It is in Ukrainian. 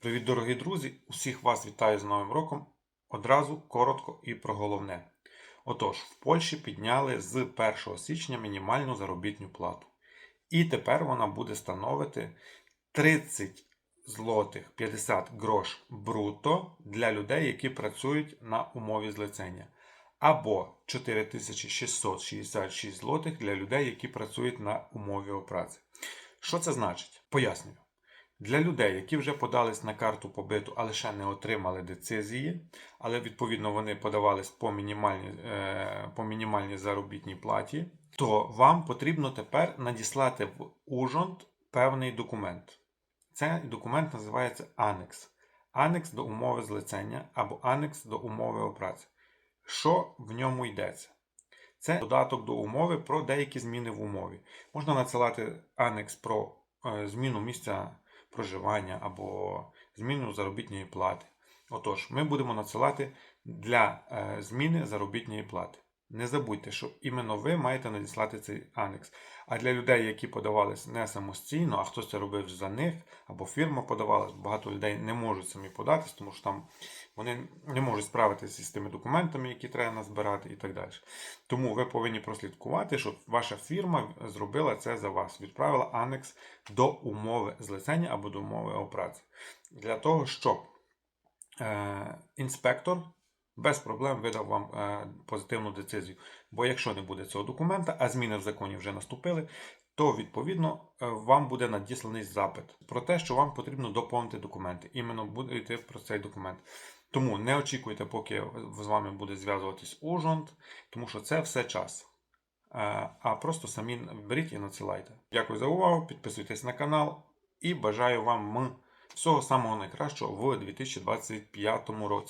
Привіт, дорогі друзі! Усіх вас вітаю з Новим роком. Одразу коротко і про головне. Отож, в Польщі підняли з 1 січня мінімальну заробітну плату. І тепер вона буде становити 30 злотих 50 грош бруто для людей, які працюють на умові злицення. Або 4666 злотих для людей, які працюють на умові праці. Що це значить? Пояснюю. Для людей, які вже подались на карту побиту, але ще не отримали децизії, але відповідно вони подавались по мінімальній, е, по мінімальній заробітній платі, то вам потрібно тепер надіслати в Ужонт певний документ. Цей документ називається анекс. Анекс до умови злицення або анекс до умови опраці. Що в ньому йдеться? Це додаток до умови про деякі зміни в умові. Можна надсилати анекс про е, зміну місця проживання або зміну заробітної плати. Отож, ми будемо надсилати для е, зміни заробітної плати. Не забудьте, що іменно ви маєте надіслати цей анекс. А для людей, які подавались не самостійно, а хтось це робив за них, або фірма подавалась, багато людей не можуть самі податись, тому що там вони не можуть справитися з тими документами, які треба назбирати і так далі. Тому ви повинні прослідкувати, щоб ваша фірма зробила це за вас, відправила анекс до умови злицення або до умови опраці. Для того, щоб е, інспектор без проблем видав вам е, позитивну децизію. Бо якщо не буде цього документа, а зміни в законі вже наступили, то відповідно е, вам буде надісланий запит про те, що вам потрібно доповнити документи. Іменно буде йти про цей документ. Тому не очікуйте, поки з вами буде зв'язуватись Ужонт, тому що це все час. Е, А просто самі беріть і надсилайте. Дякую за увагу, підписуйтесь на канал і бажаю вам всього самого найкращого в 2025 році.